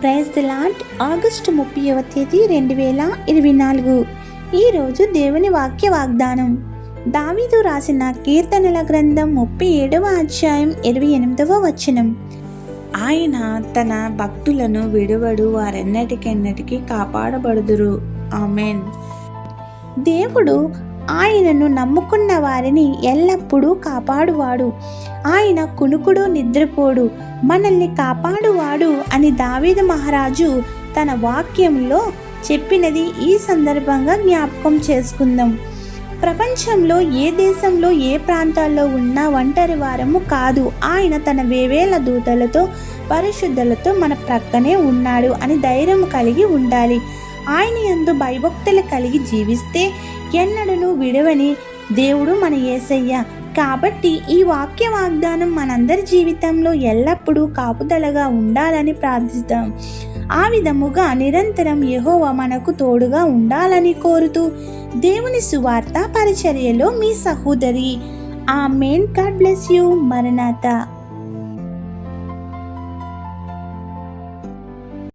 Praise the lot August ముప్పైవ తేదీ రెండు వేల ఇరవై నాలుగు. ఈరోజు దేవుని వాక్య వాగ్దానం. దావీదు రాసిన కీర్తనల గ్రంథం ముప్పై ఏడవ అధ్యాయం ఇరవై ఎనిమిదవ వచనం. ఆయన తన భక్తులను విడువడు వారెన్నటికెన్నటికి కాపాడబడుదురు. ఆమెన్. దేవుడు ఆయనను నమ్ముకున్న వారిని ఎల్లప్పుడూ కాపాడువాడు. ఆయన కునుకుడు నిద్రపోడు. మనల్ని కాపాడువాడు అని దావీద మహారాజు తన వాక్యంలో చెప్పినది ఈ సందర్భంగా జ్ఞాపకం చేసుకుందాం. ప్రపంచంలో ఏ దేశంలో ఏ ప్రాంతాల్లో ఉన్న ఒంటరి వారము కాదు. ఆయన తన వేవేల దూతలతో పరిశుద్ధులతో మన ప్రక్కనే ఉన్నాడు అని ధైర్యం కలిగి ఉండాలి. ఆయన ఎందు భయభక్తులు కలిగి జీవిస్తే ఎన్నడను విడవని దేవుడు మన యేసయ్య కాబట్టి ఈ వాక్య వాగ్దానం మనందరి జీవితంలో ఎల్లప్పుడూ కాపుదలగా ఉండాలని ప్రార్థిస్తాం. ఆ విధముగా నిరంతరం యహోవ మనకు తోడుగా ఉండాలని కోరుతూ దేవుని సువార్త పరిచర్యలో మీ సహోదరి. ఆ మెయిన్ గాడ్ బ్లెస్ యూ. మరణాత.